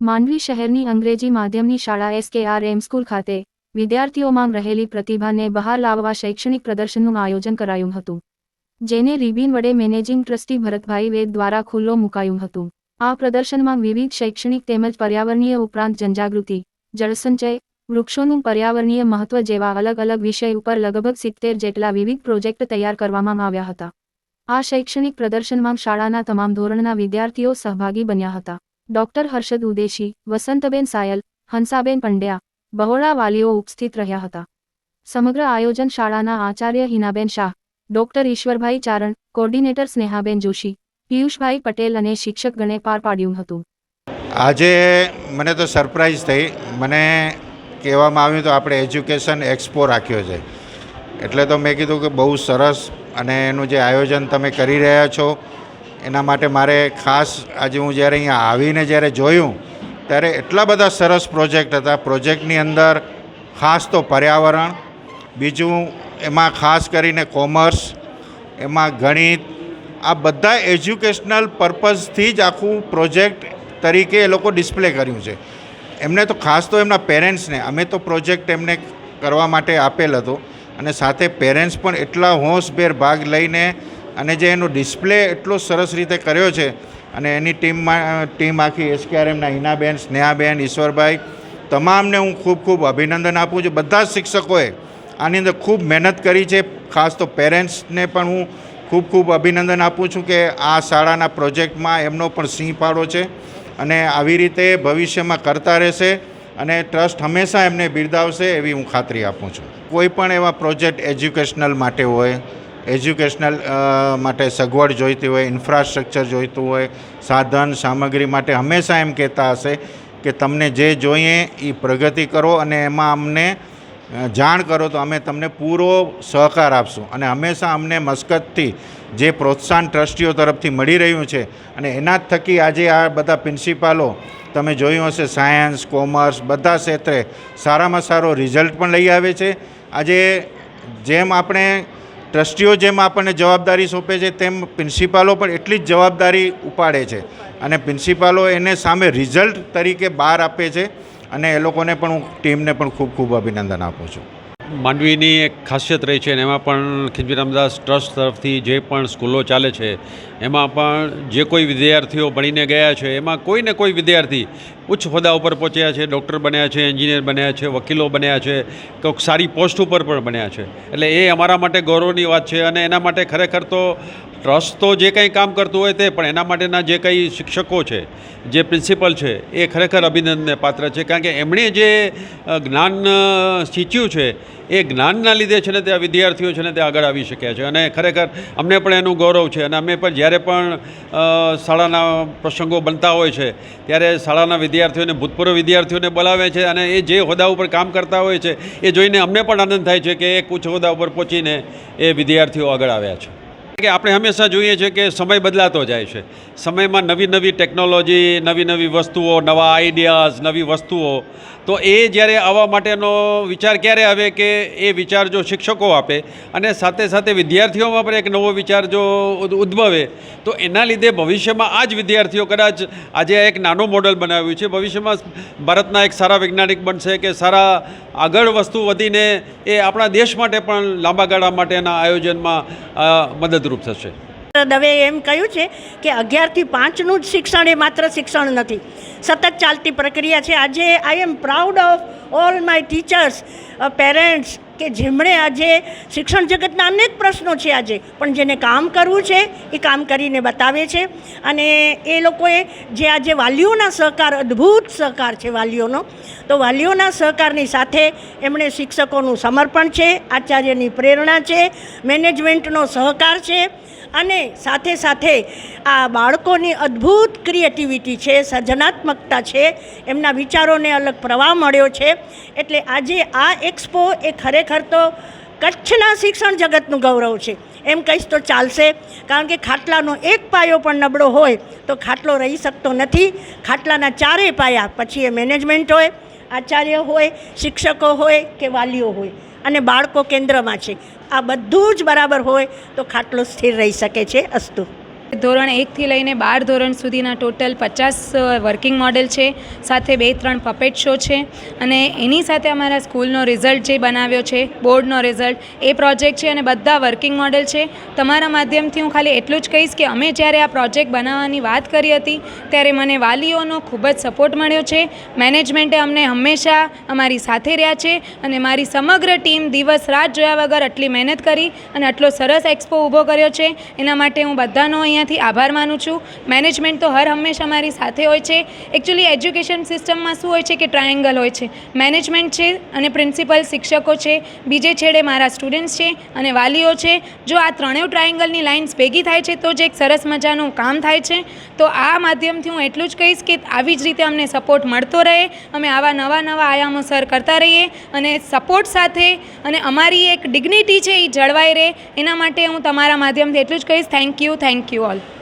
માંડવી શહેરની અંગ્રેજી માધ્યમની શાળા એસકેઆર એમ સ્કૂલ ખાતે વિદ્યાર્થીઓમાં રહેલી પ્રતિભાને બહાર લાવવા શૈક્ષણિક પ્રદર્શનનું આયોજન કરાયું હતું, જેને રિબિન વડે મેનેજિંગ ટ્રસ્ટી ભરતભાઈ વેદ દ્વારા ખુલ્લો મુકાયું હતું. આ પ્રદર્શનમાં વિવિધ શૈક્ષણિક તેમજ પર્યાવરણીય ઉપરાંત જનજાગૃતિ, જળસંચય, વૃક્ષોનું પર્યાવરણીય મહત્વ જેવા અલગ અલગ વિષય ઉપર લગભગ સિત્તેર જેટલા વિવિધ પ્રોજેક્ટ તૈયાર કરવામાં આવ્યા હતા. આ શૈક્ષણિક પ્રદર્શનમાં શાળાના તમામ ધોરણના વિદ્યાર્થીઓ સહભાગી બન્યા હતા. ડોક્ટર હર્ષદ ઉદેશી, વસંતબેન સાયલ, હંસાબેન પંડ્યા, બહોળા વાલીઓ ઉપસ્થિત રહ્યા હતા. સમગ્ર આયોજન શાળાના આચાર્ય હિનાબેન શાહ, ડોક્ટર ઈશ્વરભાઈ ચારણ, કોર્ડિનેટર સ્નેહાબેન જોશી, પિયુષભાઈ પટેલ અને શિક્ષકગણે પાર પાડ્યું હતું. આજે મને તો સરપ્રાઇઝ થઈ. મને કહેવામાં આવ્યું તો આપણે એજ્યુકેશન એક્સપો રાખ્યો છે. એટલે તો મેં કીધું કે બહુ સરસ અને એનું જે આયોજન તમે કરી રહ્યા છો એના માટે મારે ખાસ આજે હું જ્યારે અહીંયા આવીને જ્યારે જોયું, ત્યારે એટલા બધા સરસ પ્રોજેક્ટ હતા. પ્રોજેક્ટની અંદર ખાસ તો પર્યાવરણ, બીજું એમાં ખાસ કરીને કોમર્સ, એમાં ગણિત, આ બધા એજ્યુકેશનલ પર્પઝથી જ આખું પ્રોજેક્ટ તરીકે એ લોકો ડિસ્પ્લે કર્યું છે. એમને તો ખાસ તો એમના પેરેન્ટ્સને, અમે તો પ્રોજેક્ટ એમને કરવા માટે આપેલ હતો. અને સાથે પેરેન્ટ્સ પણ એટલા હોંશભેર ભાગ લઈને અને જે એનો ડિસ્પ્લે એટલો સરસ રીતે કર્યો છે અને એની ટીમમાં ટીમ આખી એસકેઆરએમના હિનાબેન, સ્નેહાબેન, ઈશ્વરભાઈ, તમામને હું ખૂબ ખૂબ અભિનંદન આપું છું. બધા જ શિક્ષકોએ આની અંદર ખૂબ મહેનત કરી છે. ખાસ તો પેરેન્ટ્સને પણ હું ખૂબ ખૂબ અભિનંદન આપું છું કે આ શાળાના પ્રોજેક્ટમાં એમનો પણ સિંહ ફાળો છે અને આવી રીતે ભવિષ્યમાં કરતા રહેશે અને ટ્રસ્ટ હંમેશા એમને બિરદાવશે એવી હું ખાતરી આપું છું. કોઈ પણ એવા પ્રોજેક્ટ એજ્યુકેશનલ માટે હોય એજ્યુકેશનલ માટે સગવડ જોઈતી હોય, ઇન્ફ્રાસ્ટ્રક્ચર જોઈતું હોય, સાધન, સામગ્રી માટે હંમેશા એમ કહેતા હશે કે તમને જે જોઈએ એ પ્રગતિ કરો અને એમાં અમને જાણ કરો તો અમે તમને પૂરો સહકાર આપશું. અને હંમેશા અમને મસ્કતથી જે પ્રોત્સાહન ટ્રસ્ટીઓ તરફથી મળી રહ્યું છે અને એના જ થકી આજે આ બધા પ્રિન્સિપાલો તમે જોયું હશે, સાયન્સ, કોમર્સ, બધા ક્ષેત્રે સારામાં સારો રિઝલ્ટ પણ લઈ આવે છે. આજે જેમ આપણે ટ્રસ્ટીઓ જેમ આપણને જવાબદારી સોંપે છે, તેમ પ્રિન્સિપાલો પણ એટલી જ જવાબદારી ઉપાડે છે. અને પ્રિન્સિપાલો એને સામે રિઝલ્ટ તરીકે બહાર આપે છે. અને એ લોકોને પણ હું ટીમને પણ ખૂબ ખૂબ અભિનંદન આપું છું. માંડવીની એક ખાસિયત રહી છે અને એમાં પણ ખીજવી રામદાસ ટ્રસ્ટ તરફથી જે પણ સ્કૂલો ચાલે છે, એમાં પણ જે કોઈ વિદ્યાર્થીઓ ભણીને ગયા છે, એમાં કોઈ ને કોઈ વિદ્યાર્થી ઉચ્ચ હોદ્દા ઉપર પહોંચ્યા છે, ડૉક્ટર બન્યા છે, એન્જિનિયર બન્યા છે, વકીલો બન્યા છે, કોઈક સારી પોસ્ટ ઉપર પણ બન્યા છે. એટલે એ અમારા માટે ગૌરવની વાત છે અને એના માટે ખરેખર તો ટ્રસ્ટ તો જે કંઈ કામ કરતું હોય તે, પણ એના માટેના જે કંઈ શિક્ષકો છે, જે પ્રિન્સિપલ છે, એ ખરેખર અભિનંદનને પાત્ર છે. કારણ કે એમણે જે જ્ઞાન સિંચ્યું છે, એ જ્ઞાનના લીધે છે ને તે વિદ્યાર્થીઓ છે ને તે આગળ આવી શક્યા છે. અને ખરેખર અમને પણ એનું ગૌરવ છે. અને અમે પણ જ્યારે પણ શાળાના પ્રસંગો બનતા હોય છે, ત્યારે શાળાના વિદ્યાર્થીઓને, ભૂતપૂર્વ વિદ્યાર્થીઓને બોલાવે છે અને એ જે હોદ્દા ઉપર કામ કરતા હોય છે, એ જોઈને અમને પણ આનંદ થાય છે કે એક ઉચ્ચ હોદ્દા ઉપર પહોંચીને એ વિદ્યાર્થીઓ આગળ આવ્યા છે. કે આપણે હંમેશા જોઈએ છીએ કે સમય બદલાતો જાય છે. સમયમાં નવી નવી ટેકનોલોજી નવી નવી વસ્તુઓ નવા આઈડિયાઝ નવી વસ્તુઓ. તો એ જ્યારે આવવા માટેનો વિચાર ક્યારે આવે કે એ વિચાર જો શિક્ષકો આપે અને સાથે સાથે વિદ્યાર્થીઓમાં પણ એક નવો વિચાર જો ઉદ- ઉદ્ભવે તો એના લીધે ભવિષ્યમાં આ જ વિદ્યાર્થીઓ કદાચ આજે એક નાનું મોડલ બનાવ્યું છે. ભવિષ્યમાં ભારતના એક સારા વૈજ્ઞાનિક બનશે કે સારા આગળ વસ્તુ વધીને એ આપણા દેશ માટે પણ લાંબા ગાળા માટેના આયોજનમાં અ, મદદરૂપ થશે. દવે એમ કહ્યું છે કે અગિયારથી પાંચનું જ શિક્ષણ એ માત્ર શિક્ષણ નથી. સતત ચાલતી પ્રક્રિયા છે. આજે I am proud of all my teachers parents કે જેમણે આજે શિક્ષણ જગતના અનેક પ્રશ્નો છે આજે. પણ જેને કામ કરવું છે, એ કામ કરીને બતાવે છે. અને એ લોકોએ જે આજે વાલીઓના સહકાર, અદ્ભુત સહકાર છે વાલીઓનો, તો વાલીઓના સહકારની સાથે એમણે શિક્ષકોનું સમર્પણ છે, આચાર્યની પ્રેરણા છે, મેનેજમેન્ટનો સહકાર છે અને સાથે સાથે આ બાળકોની અદ્ભુત ક્રિએટિવિટી છે, સર્જનાત્મકતા છે, એમના વિચારોને અલગ પ્રવાહ મળ્યો છે. એટલે આજે આ એક્સપો એ ખરેખર તો કચ્છના શિક્ષણ જગતનું ગૌરવ છે. એમ કહીશ તો ચાલશે, કારણ કે ખાટલાનો એક પાયો પણ નબળો હોય તો ખાટલો રહી શકતો નથી. ખાટલાના ચારેય પાયા, પછી એ મેનેજમેન્ટ હોય, આચાર્ય હોય, શિક્ષકો હોય કે વાલીઓ હોય. અને બાળકો કેન્દ્રમાં છે. આ બધું જ બરાબર હોય તો ખાટલો સ્થિર રહી શકે છે. અસ્તુ. ધોરણ એકથી લઈને બાર ધોરણ સુધીના ટોટલ પચાસ વર્કિંગ મોડેલ છે, સાથે બે, ત્રણ પપેટ શો છે અને એની સાથે અમારા સ્કૂલનો રિઝલ્ટ જે બનાવ્યો છે બોર્ડનો રિઝલ્ટ એ પ્રોજેક્ટ છે અને બધા વર્કિંગ મોડેલ છે. તમારા માધ્યમથી હું ખાલી એટલું જ કહીશ કે અમે જ્યારે આ પ્રોજેક્ટ બનાવવાની વાત કરી હતી, ત્યારે મને વાલીઓનો ખૂબ જ સપોર્ટ મળ્યો છે. મેનેજમેન્ટે અમને હંમેશા અમારી સાથે રહ્યા છે અને મારી સમગ્ર ટીમ દિવસ રાત જોયા વગર આટલી મહેનત કરી અને આટલો સરસ એક્સપો ઊભો કર્યો છે. એના માટે હું બધાનો અહીંયાથી આભાર માનું છું. મેનેજમેન્ટ તો હર હંમેશા મારી સાથે હોય છે. એકચ્યુઅલી એજ્યુકેશન સિસ્ટમમાં શું હોય છે કે ટ્રાયેંગલ હોય છે. મેનેજમેન્ટ છે અને પ્રિન્સિપલ શિક્ષકો છે. બીજે છેડે મારા સ્ટુડન્ટ્સ છે અને વાલીઓ છે. જો આ ત્રણેય ટ્રાયેંગલની લાઇન્સ ભેગી થાય છે, તો જ એક સરસ મજાનું કામ થાય છે. તો આ માધ્યમથી હું એટલું જ કહીશ કે આવી જ રીતે અમને સપોર્ટ મળતો રહે. અમે આવા નવા નવા આયામો સર કરતા રહીએ અને સપોર્ટ સાથે અને અમારી એક ડિગ્નિટી છે એ જળવાઈ રહે. એના માટે હું તમારા માધ્યમથી એટલું જ કહીશ. Thank you thank you all